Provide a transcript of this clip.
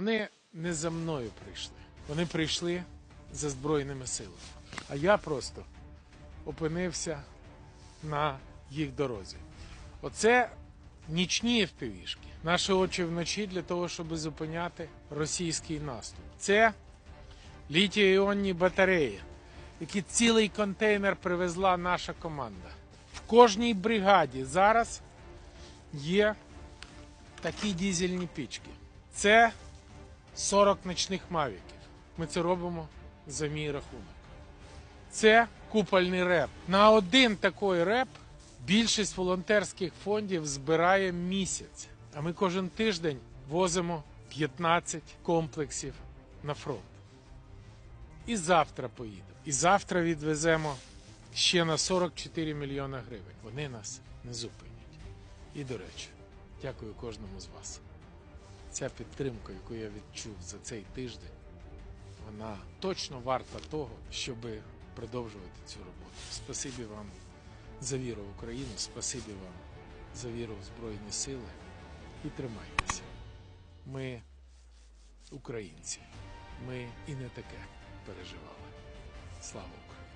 Вони не за мною прийшли. Вони прийшли за Збройними силами. А я просто опинився на їх дорозі. Оце нічні впівішки. Наші очі вночі для того, щоб зупиняти російський наступ. Це літій-іонні батареї, які цілий контейнер привезла наша команда. В кожній бригаді зараз є такі дізельні пічки. Це 40 ночних мавіків. Ми це робимо за мій рахунок. Це купольний реп. На один такий реп більшість волонтерських фондів збирає місяць. А ми кожен тиждень возимо 15 комплексів на фронт. І завтра поїдемо. І завтра відвеземо ще на 44 мільйона гривень. Вони нас не зупинять. І до речі, дякую кожному з вас. Ця підтримка, яку я відчув за цей тиждень, вона точно варта того, щоб продовжувати цю роботу. Спасибі вам за віру в Україну, спасибі вам за віру в Збройні Сили і тримайтеся. Ми українці. Ми і не таке переживали. Слава Україні!